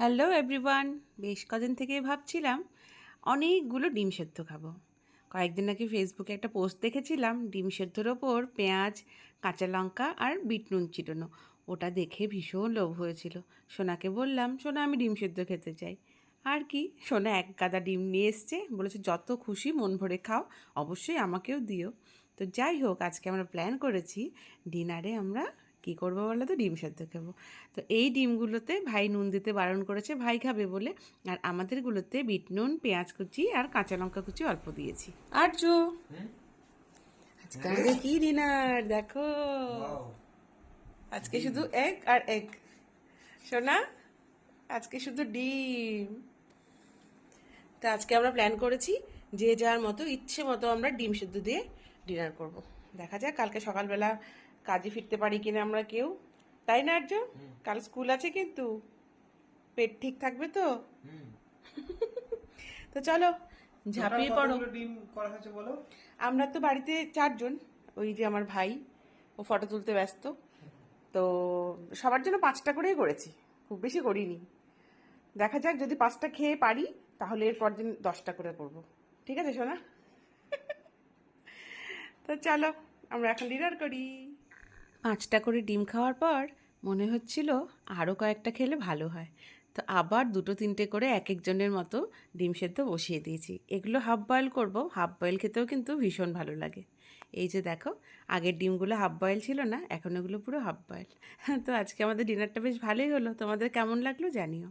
Hello everyone, বেশ কদিন থেকে ভাবছিলাম অনেকগুলো ডিম সেদ্ধ খাব। কয়েকদিন নাকি ফেসবুকে একটা পোস্ট দেখেছিলাম, ডিম সেদ্ধর ওপর পেঁয়াজ, কাঁচা লঙ্কা আর বিট নুন চিটানো। ওটা দেখে ভীষণ লোভ হয়েছিল। সোনাকে বললাম, সোনা, আমি ডিম সেদ্ধ খেতে চাই। আর কি, সোনা এক গাদা ডিম নিয়ে এসছে, বলেছে, যত খুশি মন ভরে খাও, অবশ্যই আমাকেও দিও। তো যাই হোক, আজকে আমরা প্ল্যান করেছি, ডিনারে আমরা কী করব বলো তো? ডিম সেদ্ধ খাব। তো এই ডিমগুলোতে ভাই নুন দিতে বারণ করেছে ভাই খাবে বলে। আর আমাদেরগুলোতে বিট নুন পেঁয়াজ কুচি আর কাঁচা লঙ্কা কুচি অল্প দিয়েছি। আর জো আজকে আমাদের কি ডিনার? দেখো। আজকে শুধু এক আর এক শোনা আজকে শুধু ডিম। তো আজকে আমরা প্ল্যান করেছি যে যার মতো ইচ্ছে মতো আমরা ডিম সেদ্ধ দিয়ে ডিনার করব। দেখা যাক কালকে সকালবেলা কাজে ফিরতে পারি কিনা আমরা কেউ? তাই না আর্য? কাল স্কুল আছে কিন্তু। পেট ঠিক থাকবে তো? তো চলো ঝাঁপিয়ে পড়ো। ডিম করা হয়েছে বলো? আমরা তো বাড়িতে চারজন ওই যে আমার ভাই ও ফটো তুলতে ব্যস্ত। তো সবার জন্য পাঁচটা করেই করেছি খুব বেশি করিনি। দেখা যাক যদি পাঁচটা খেয়ে পারি তাহলে এরপর দিন দশটা করে করব। ঠিক আছে সোনা? তো চলো আমরা এখন ডিনার করি। পাঁচটা করে ডিম খাওয়ার পর মনে হচ্ছিল আরও কয়েকটা খেলে ভালো হয়। তো আবার দুটো তিনটে করে এক একজনের মতো ডিম সেদ্ধ বসিয়ে দিয়েছি। এগুলো হাফ বয়েল করব হাফ বয়েল খেতেও কিন্তু ভীষণ ভালো লাগে। এই যে দেখো, আগের ডিমগুলো হাফ বয়েল ছিল না, এখন ওগুলো পুরো হাফ বয়েল তো আজকে আমাদের ডিনারটা বেশ ভালোই হলো। তোমাদের কেমন লাগল জানিও।